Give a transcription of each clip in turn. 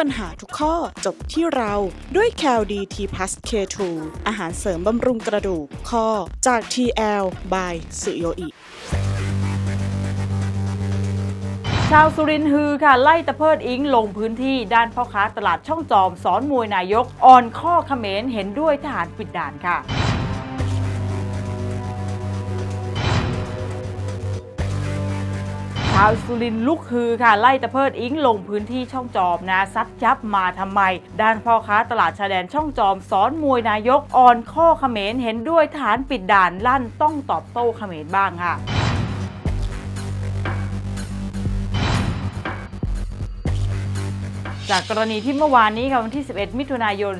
ปัญหาทุกข้อจบที่เราด้วย c a l d t p l u s K2 อาหารเสริมบำรุงกระดูกข้อจาก TL by สุโยอิชาวสุรินทร์ฮือค่ะ ไล่ตะเพิดอิงลงพื้นที่ด้านพ่อค้าตลาดช่องจอมสอนมวยนายก อ่อนข้อเขมรเห็นด้วยทหารปิดด่านค่ะ ชาวสุรินลุกฮือค่ะไล่ตะเพิดอิงลงพื้นที่ช่องจอมนะซัดยับมาทำไม ด้านพ่อค้าตลาดชายแดนช่องจอมสอนมวยนายกอ่อนข้อเขมรเห็นด้วยฐานปิดด่านลั่นต้องตอบโต้เขมรบ้างค่ะ จากกรณีที่เมื่อวานนี้ค่ะวันที่ 11 มิถุนายน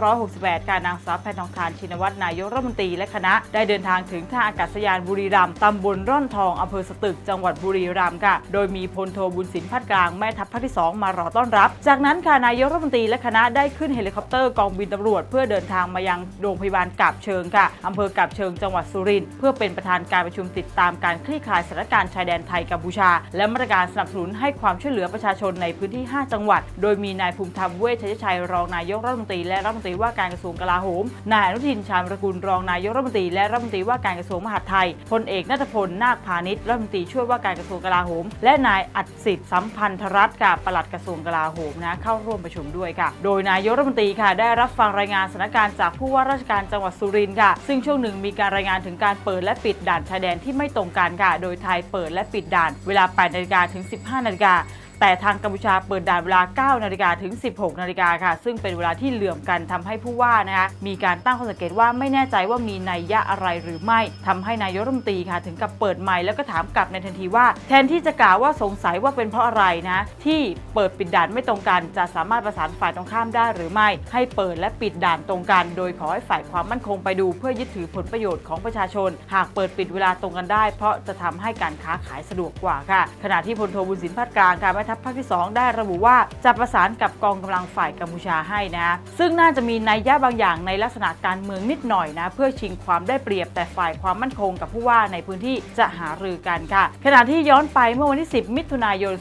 2568 การนางสาวแพทองทานชินวัตรนายกรัฐมนตรีและคณะ ได้เดินทางถึงท่าอากาศยานบุรีรัมย์ตำบลร่อนทองอำเภอสตึกจังหวัดบุรีรัมย์ค่ะ โดยมีพลโทบุญสินพัดกลางแม่ทัพภาคที่ 2 มารอต้อนรับ จากนั้นค่ะนายกรัฐมนตรีและคณะได้ขึ้นเฮลิคอปเตอร์กองบินตำรวจ เพื่อเดินทางมายังโรงพยาบาลกาบเชิงค่ะอำเภอกาบเชิงจังหวัดสุรินทร์เพื่อเป็นประธานการประชุมติดตามการคลี่คลายสถานการณ์ชายแดนไทยกัมพูชา และมาตรการสนับสนุนให้ความช่วยเหลือประชาชนในพื้นที่ 5 จังหวัดโดยมีนายภูมิธรรมเวชชยชัยรองนายกรัฐมนตรีและรัฐมนตรีว่าการกระทรวงกลาโหม นายอนุทินชาญวรกุลรองนายกรัฐมนตรีและรัฐมนตรีว่าการกระทรวงมหาดไทย พลเอกนัทพลนาคพาณิชย์รัฐมนตรีช่วยว่าการกระทรวงกลาโหม และนายอัดสิทธิ์สัมพันธรัตน์กับปลัดกระทรวงกลาโหมนะเข้าร่วมประชุมด้วยค่ะ โดยนายกรัฐมนตรีค่ะได้รับฟังรายงานสถานการณ์จากผู้ว่าราชการจังหวัดสุรินทร์ค่ะ ซึ่งช่วงหนึ่งมีการรายงานถึงการเปิดและปิดด่านชายแดนที่ไม่ตรงกันค่ะ โดยไทยเปิดและปิดด่านเวลา8นาฬิกาถึง 15นาฬิกา แต่ทางกัมพูชาเปิดด่านเวลา 9 นาฬิกาถึง 16 นาฬิกาค่ะ ซึ่งเป็นเวลาที่เหลื่อมกันทำให้ผู้ว่านะคะมีการตั้งข้อสังเกตว่าไม่แน่ใจว่ามีนัยยะอะไรหรือไม่ทำให้นายกรัฐมนตรีค่ะ ถึงกับเปิดไมค์แล้วก็ถามกลับในทันทีว่า แทนที่จะกล่าวว่าสงสัยว่าเป็นเพราะอะไรนะ ที่เปิดปิดด่านไม่ตรงกันจะสามารถประสานฝ่ายตรงข้ามได้หรือไม่ ให้เปิดและปิดด่านตรงกัน โดยขอให้ฝ่ายความมั่นคงไปดู เพื่อยึดถือผลประโยชน์ของประชาชน หากเปิดปิดเวลาตรงกันได้ เพราะจะทำให้การค้าขายสะดวกกว่าค่ะ ขณะที่พลโทบุญสินพัดกลางค่ะทัพภาคที่สองได้ระบุว่าจะประสานกับกองกำลังฝ่ายกัมพูชาให้นะ ซึ่งน่าจะมีนัยยะบางอย่างในลักษณะการเมืองนิดหน่อยนะ เพื่อชิงความได้เปรียบแต่ฝ่ายความมั่นคงกับผู้ว่าในพื้นที่จะหารือกันค่ะ ขณะที่ย้อนไปเมื่อวันที่ 10 มิถุนายน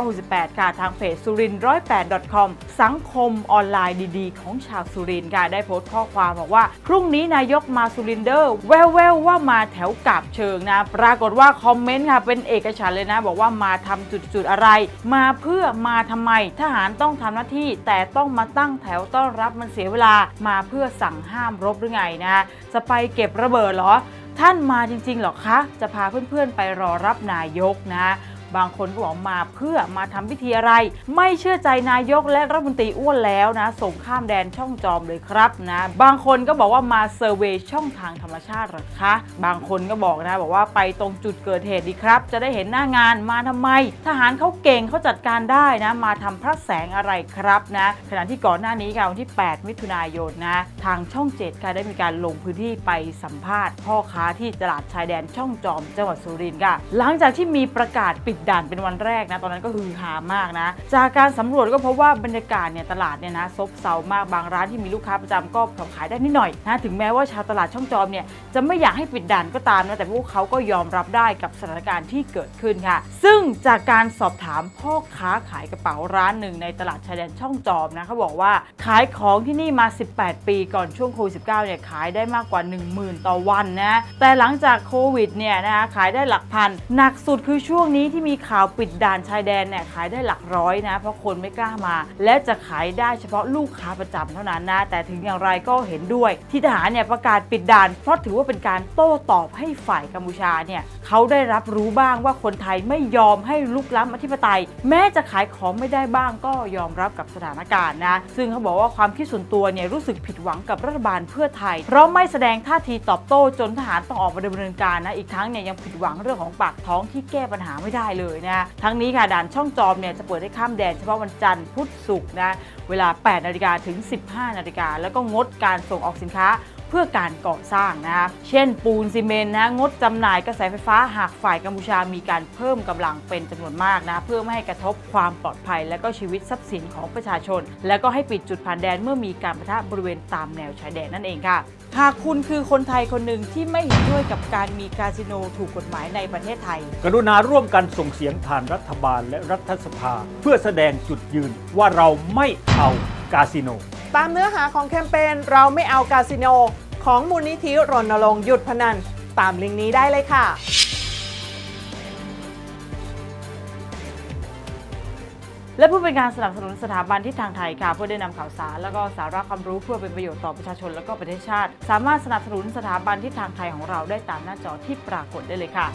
2568 ค่ะ ทางเพจสุรินร้อยแปด .com สังคมออนไลน์ดีๆ ของชาวสุรินค่ะได้โพสต์ข้อความบอกว่า พรุ่งนี้นายกมาสุรินเดอร์ แววๆว่ามาแถวกาบเชิงนะ ปรากฏว่าคอมเมนต์ค่ะเป็นเอกฉันเลยนะ บอกว่ามาทำจุดๆอะไรมาเพื่อมาทำไม ทหารต้องทำหน้าที่ แต่ต้องมาตั้งแถวต้อนรับมันเสียเวลามาเพื่อสั่งห้ามรบหรือไงนะจะไปเก็บระเบิดเหรอ ท่านมาจริงๆหรอคะ จะพาเพื่อนๆไปรอรับนายกนะ บางคนก็บอกมาเพื่อมาทำพิธีอะไร ไม่เชื่อใจนายกและรัฐมนตรีอ้วนแล้วนะ ส่งข้ามแดนช่องจอมเลยครับนะ บางคนก็บอกว่ามาเซอร์เวยช่องทางธรรมชาติหรอคะ บางคนก็บอกนะบอกว่าไปตรงจุดเกิดเหตุดีครับ จะได้เห็นหน้างานมาทำไม ทหารเขาเก่งเขาจัดการได้นะ มาทำพระแสงอะไรครับนะ ขณะที่ก่อนหน้านี้ค่ะวันที่ 8 มิถุนายนนะทางช่องเจ็ดค่ะได้มีการลงพื้นที่ไปสัมภาษณ์ พ่อค้าที่ตลาดชายแดนช่องจอมจังหวัดสุรินทร์ค่ะหลังจากที่มีประกาศปิดด่านเป็นวันแรกนะ ตอนนั้นก็ฮือฮามากนะ จากการสำรวจก็พบว่าบรรยากาศเนี่ยตลาดเนี่ยนะซบเซามากบางร้านที่มีลูกค้าประจำก็ขายได้นิดหน่อยนะถึงแม้ว่าชาวตลาดช่องจอมเนี่ยจะไม่อยากให้ปิดด่านก็ตามนะแต่พวกเขาก็ยอมรับได้กับสถานการณ์ที่เกิดขึ้นค่ะ ซึ่งจากการสอบถามพ่อค้าขายกระเป๋าร้านหนึ่งในตลาดชายแดนช่องจอมนะเขาบอกว่าขายของที่นี่มา 18 ปีก่อนช่วงโควิด 19 เนี่ยขายได้มากกว่า 10,000 ต่อวันนะแต่หลังจากโควิดเนี่ยนะขายได้หลักพันหนักสุดคือช่วงนี้ที่มีีข่าวปิดด่านชายแดนเนี่ยขายได้หลักร้อยนะ เพราะคนไม่กล้ามา และจะขายได้เฉพาะลูกค้าประจำเท่านั้นนะ แต่ถึงอย่างไรก็เห็นด้วย ที่ทหารเนี่ยประกาศปิดด่าน เพราะถือว่าเป็นการโต้ตอบให้ฝ่ายกัมพูชาเนี่ยเขาได้รับรู้บ้างว่าคนไทยไม่ยอมให้ลุกล้ำอธิปไตย แม้จะขายของไม่ได้บ้างก็ยอมรับกับสถานการณ์นะ ซึ่งเขาบอกว่าความคิดส่วนตัวเนี่ยรู้สึกผิดหวังกับรัฐบาลเพื่อไทย เพราะไม่แสดงท่าทีตอบโต้จนทหารต้องออกมาดำเนินการนะ อีกทั้งเนี่ยยังผิดหวังเรื่องของปากท้องที่แก้ปัญหาไม่ได้เลยนะทั้งนี้ค่ะด่านช่องจอมเนี่ยจะเปิดให้ข้ามแดนเฉพาะวันจันทร์พุธศุกร์นะเวลา 8 นาฬิกาถึง 15 นาฬิกาแล้วก็งดการส่งออกสินค้า เพื่อการก่อสร้างนะคะเช่น ปูนซีเมนต์นะงดจำหน่ายกระแสไฟฟ้าหากฝ่ายกัมพูชามีการเพิ่มกำลังเป็นจำนวนมากนะเพื่อไม่ให้กระทบความปลอดภัย และก็ชีวิตทรัพย์สินของประชาชน และก็ให้ปิดจุดผ่านแดนเมื่อมีการปะทะบริเวณตามแนวชายแดนนั่นเองค่ะหากคุณคือคนไทยคนหนึ่งที่ไม่เห็นด้วยกับการมีคาสิโนถูกกฎหมายในประเทศไทย กรุณาร่วมกันส่งเสียงผ่านรัฐบาลและรัฐสภา เพื่อแสดงจุดยืนว่าเราไม่เอากาสิโน ตามเนื้อหาของแคมเปญเราไม่เอาคาสิโน ของมูลนิธิรณรงค์หยุดพนัน ตามลิงก์นี้ได้เลยค่ะ และเพื่อเป็นการสนับสนุนสถาบันที่ทางไทยค่ะเพื่อได้นำข่าวสารและก็สาระความรู้เพื่อเป็นประโยชน์ต่อประชาชนและก็ประเทศชาติ สามารถสนับสนุนสถาบันที่ทางไทยของเราได้ตามหน้าจอที่ปรากฏได้เลยค่ะ